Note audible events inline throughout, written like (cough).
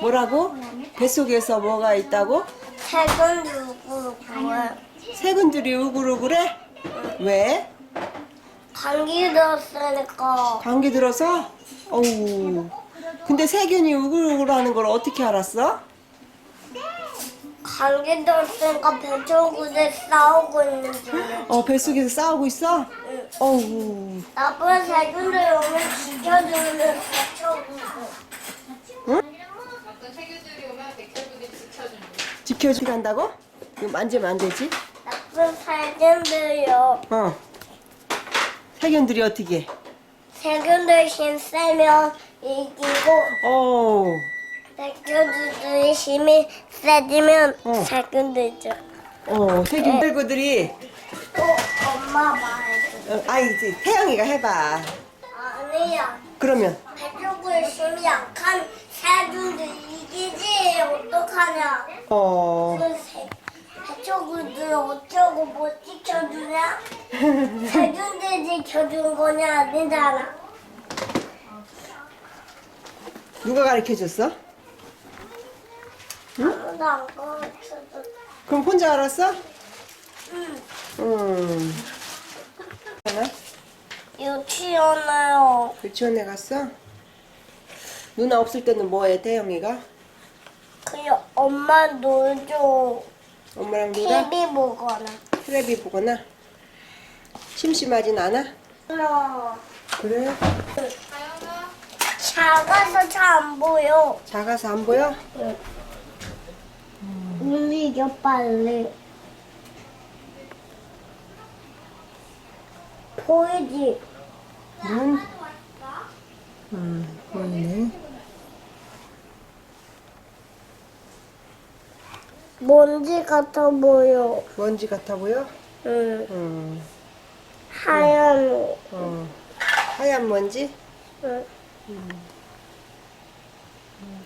뭐라고? 뱃속에서 뭐가 있다고? 세금 누구 보여? 세균들이 우글우글해? 왜? 감기 들었으니까 감기 들어서? 어우. 근데 세균이 우글우글하는 걸 어떻게 알았어? 감기 들었으니까 배초구들 싸우고 있는 중이야. 어, 뱃속에서 싸우고 있어? 응. 어우. 나쁜 세균들 오면 지켜주는 배초구 지켜주게 한다고? 이거 만지면 안 되지? 나쁜 세균들요. 어. 세균들이 어떻게? 해? 세균들 힘 세면 이기고 어. 세균들이 힘이 세지면 어. 세균들죠. 어, 세균 들고들이 또 엄마 말해줘. 어, 아이 이제 태영이가 해봐. 아니야. 그러면 배쪽을 힘이 약한 세균들 이기지 어떡하냐. 어. 배쪽을 어쩌고 못 지켜주냐? (laughs) 세균들 지켜준 거냐 아니잖아. 누가 가르쳐 줬어? 아무도 안 가르쳐줘. 그럼 혼자 알았어? 응. 음. 유치원에요. 유치원에 갔어? 누나 없을 때는 뭐해, 태영이가? 그냥 엄마 놀죠. 엄마랑 놀아? TV 보거나. 테레비 보거나? 심심하진 않아? 어, 그래? 작아서 잘 안 보여. 작아서 안 보여? 움직여 빨리. 보이지? 눈? 음, 보이네. 먼지 같아 보여. 먼지 같아 보여? 응. 음, 하얀. 어. 하얀 먼지? 응.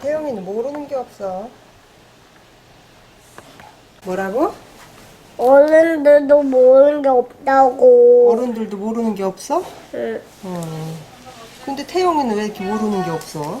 태영이는 모르는 게 없어. 뭐라고? 어른들도 모르는 게 없다고. 어른들도 모르는 게 없어? 응. 어. 근데 태영이는 왜 이렇게 모르는 게 없어?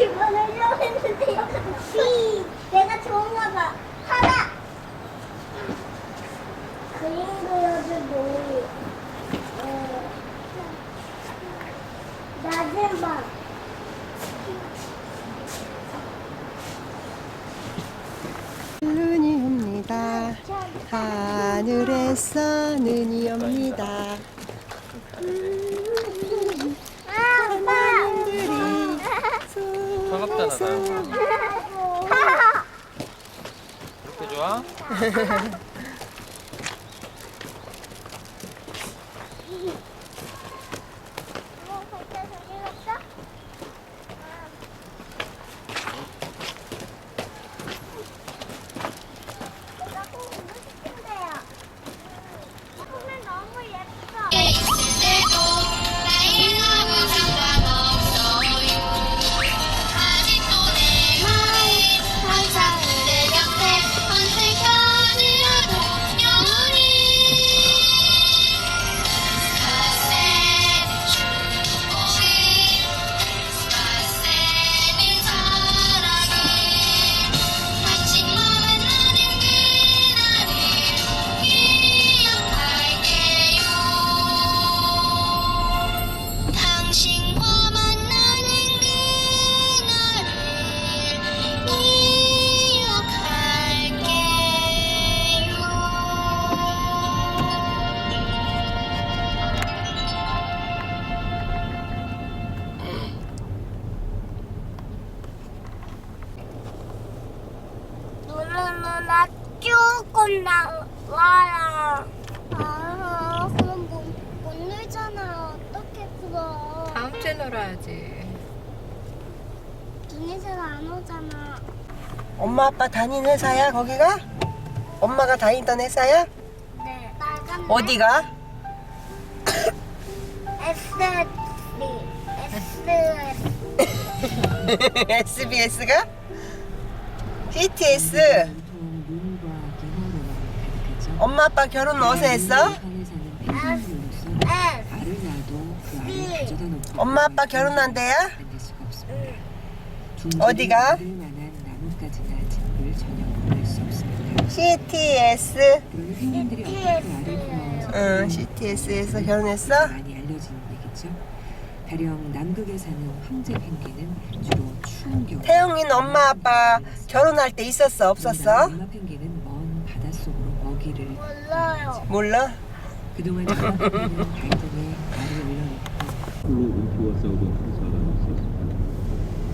집어내려고 했는데 히 내가 좋은 거다 하나 그림 그려줄 놀이 어, 낮은 밤 눈이 옵니다. 하늘에서 눈이 옵니다. 하늘이 차갑잖아, 이렇게 좋아? (laughs) 나 누나 조금 나와라. 아 그럼 못, 못 놀잖아. 어떻게 그거? 다음 주에 놀아야지. 눈이 잘 안 오잖아. 엄마 아빠 다니는 회사야 거기가? 엄마가 다니던 회사야? 네. 빨간 어디가? S3 S3 SBS가? BTS 엄마 아빠 결혼 어디서 했어? 엄마 아빠 결혼한대요? 어디가? CTS 응 CTS에서 결혼했어? 가령 남극에 사는 황제 펭귄은 주로 추운. 태영이는 엄마 아빠 결혼할 때 있었어 없었어? 엄마 펭귄은 먼 바닷속으로 먹이를 몰라요. 몰라? 그동안 펭귄은 달동에 알을 올려놓고 홀로 은퇴와 싸우던 한 사람이 있었습니다.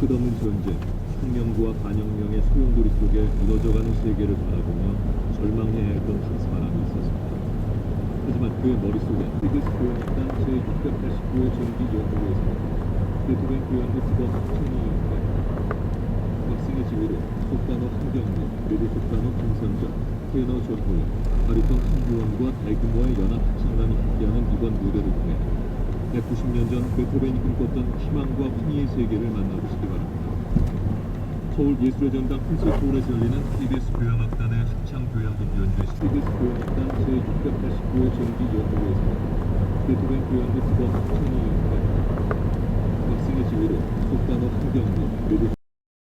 끝없는 전쟁, 혁명과 반혁명의 소용돌이 속에 무너져가는 세계를 바라보며 절망해야 했던 한 사람이 있었습니다. 하지만 그의 머릿속에 피그스 교연악단 제689의 정기 연구에서 베토벤 교연의 특허 천이인데 학생의 지휘로 속단어 한경민, 그리고 속단어 김선정, 전호인, 바리톤 한규원과 대규모의 연합 합창단이 함께하는 이번 무대를 통해 190년 전 베토벤이 꿈꿨던 희망과 환희의 세계를 만나보시기 바랍니다. 서울 예술의 전당 콘서트홀에서 열리는 KBS 교향악단의 합창 교향곡 연주회 KBS 교향악단 제689회 정기 연주회에서 베토벤 교향곡 특허 합창이 연주회 학생의 지휘로 속단어 한경민, 그리고